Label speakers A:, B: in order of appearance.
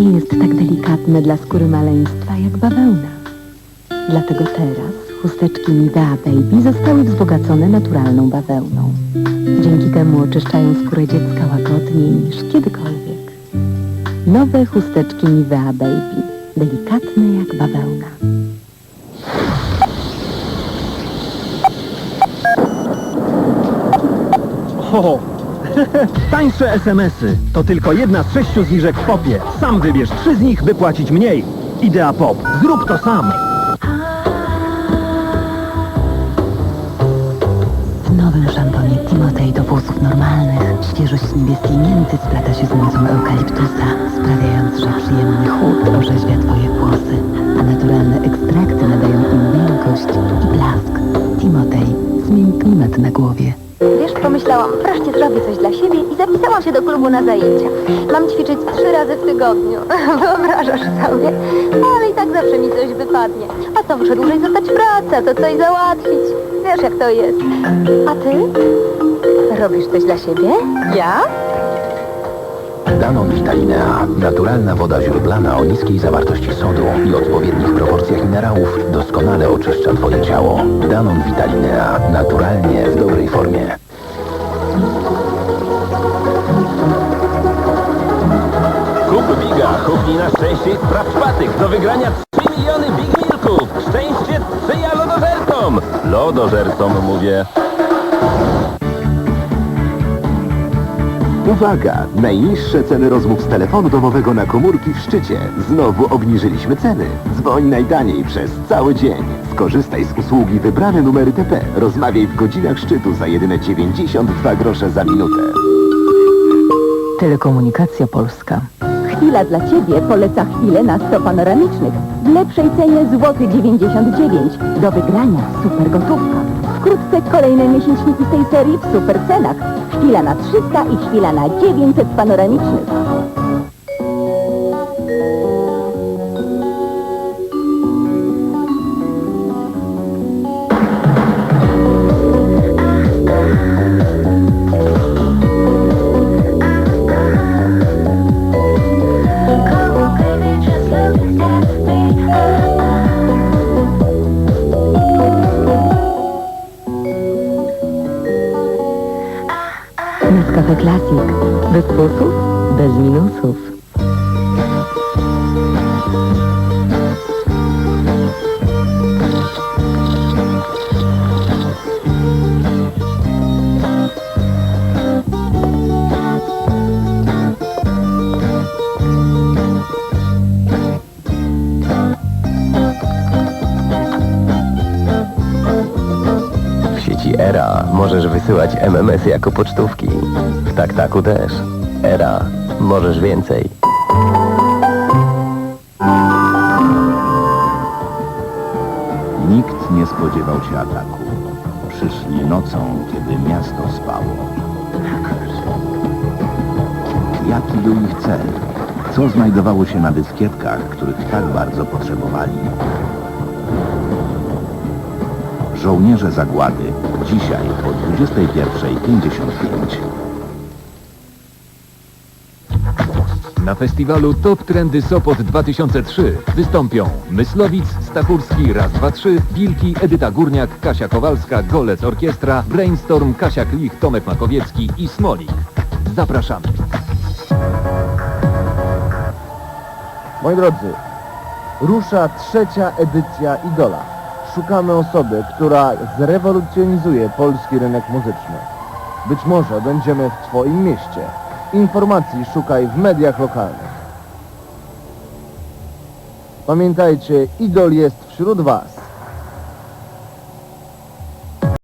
A: nie jest tak delikatne dla skóry maleństwa jak bawełna. Dlatego teraz chusteczki Nivea Baby zostały wzbogacone naturalną bawełną. Dzięki temu oczyszczają skórę dziecka łagodniej niż kiedykolwiek. Nowe chusteczki Nivea Baby. Delikatne jak bawełna.
B: O, tańsze SMS-y to tylko jedna z sześciu zniżek w popie. Sam wybierz trzy z nich, by płacić mniej. Idea Pop. Zrób to sam.
A: W nowym szamponie Timotej do włosów normalnych świeżość niebieskiej mięty splata się z miętą eukaliptusa, sprawiając, że przyjemny chłód orzeźwia Twoje włosy, a naturalne ekstrakty nadają im miękkość i blask. Timotej, zmień klimat na głowie.
C: Wiesz, pomyślałam, wreszcie zrobię coś dla siebie i zapisałam się do klubu na zajęcia. Mam ćwiczyć trzy razy w tygodniu. Wyobrażasz sobie? Ale i tak zawsze mi coś wypadnie. A co, muszę dłużej zostać praca, to coś załatwić. Wiesz, jak to jest. A ty? Robisz coś dla siebie? Ja?
D: Danon Vitalinea. Naturalna woda źródlana o niskiej zawartości sodu i odpowiednich proporcjach minerałów doskonale oczyszcza Twoje ciało. Danon Vitalinea. Naturalnie w dobrej formie.
E: Kup Biga, huknij na szczęście i sprawdź patyk. Do wygrania 3 miliony Big Milków. Szczęście sprzyja lodożercom. Lodożercom mówię.
F: Uwaga! Najniższe ceny rozmów z telefonu domowego na komórki w szczycie. Znowu obniżyliśmy ceny. Dzwoń najtaniej przez cały dzień. Skorzystaj z usługi wybrane numery TP. Rozmawiaj w godzinach szczytu za jedyne 92 grosze za minutę.
A: Telekomunikacja Polska.
C: Chwila dla Ciebie poleca chwilę na 100 panoramicznych. W lepszej cenie złoty 99. Do wygrania super gotówka. Wkrótce kolejne miesięczniki tej serii w super cenach. Chwila na 300 i chwila na 900 panoramicznych.
A: Votre photo, 12
D: minutes sauf. ERA możesz wysyłać MMS jako pocztówki. W taktaku też. ERA. Możesz więcej.
F: Nikt nie spodziewał się ataku. Przyszli nocą, kiedy miasto spało. Jaki był ich cel? Co znajdowało się na dyskietkach, których tak bardzo potrzebowali? Żołnierze zagłady. Dzisiaj o 21.55.
G: Na festiwalu Top Trendy Sopot 2003 wystąpią Myslowic, Stachurski, Raz, Dwa, Trzy, Wilki, Edyta Górniak, Kasia Kowalska, Golec Orkiestra, Brainstorm, Kasia Klich, Tomek Makowiecki i Smolik. Zapraszamy.
H: Moi drodzy, rusza trzecia edycja Idola. Szukamy osoby, która zrewolucjonizuje polski rynek muzyczny. Być może będziemy w Twoim mieście. Informacji szukaj w mediach lokalnych. Pamiętajcie, Idol jest wśród Was.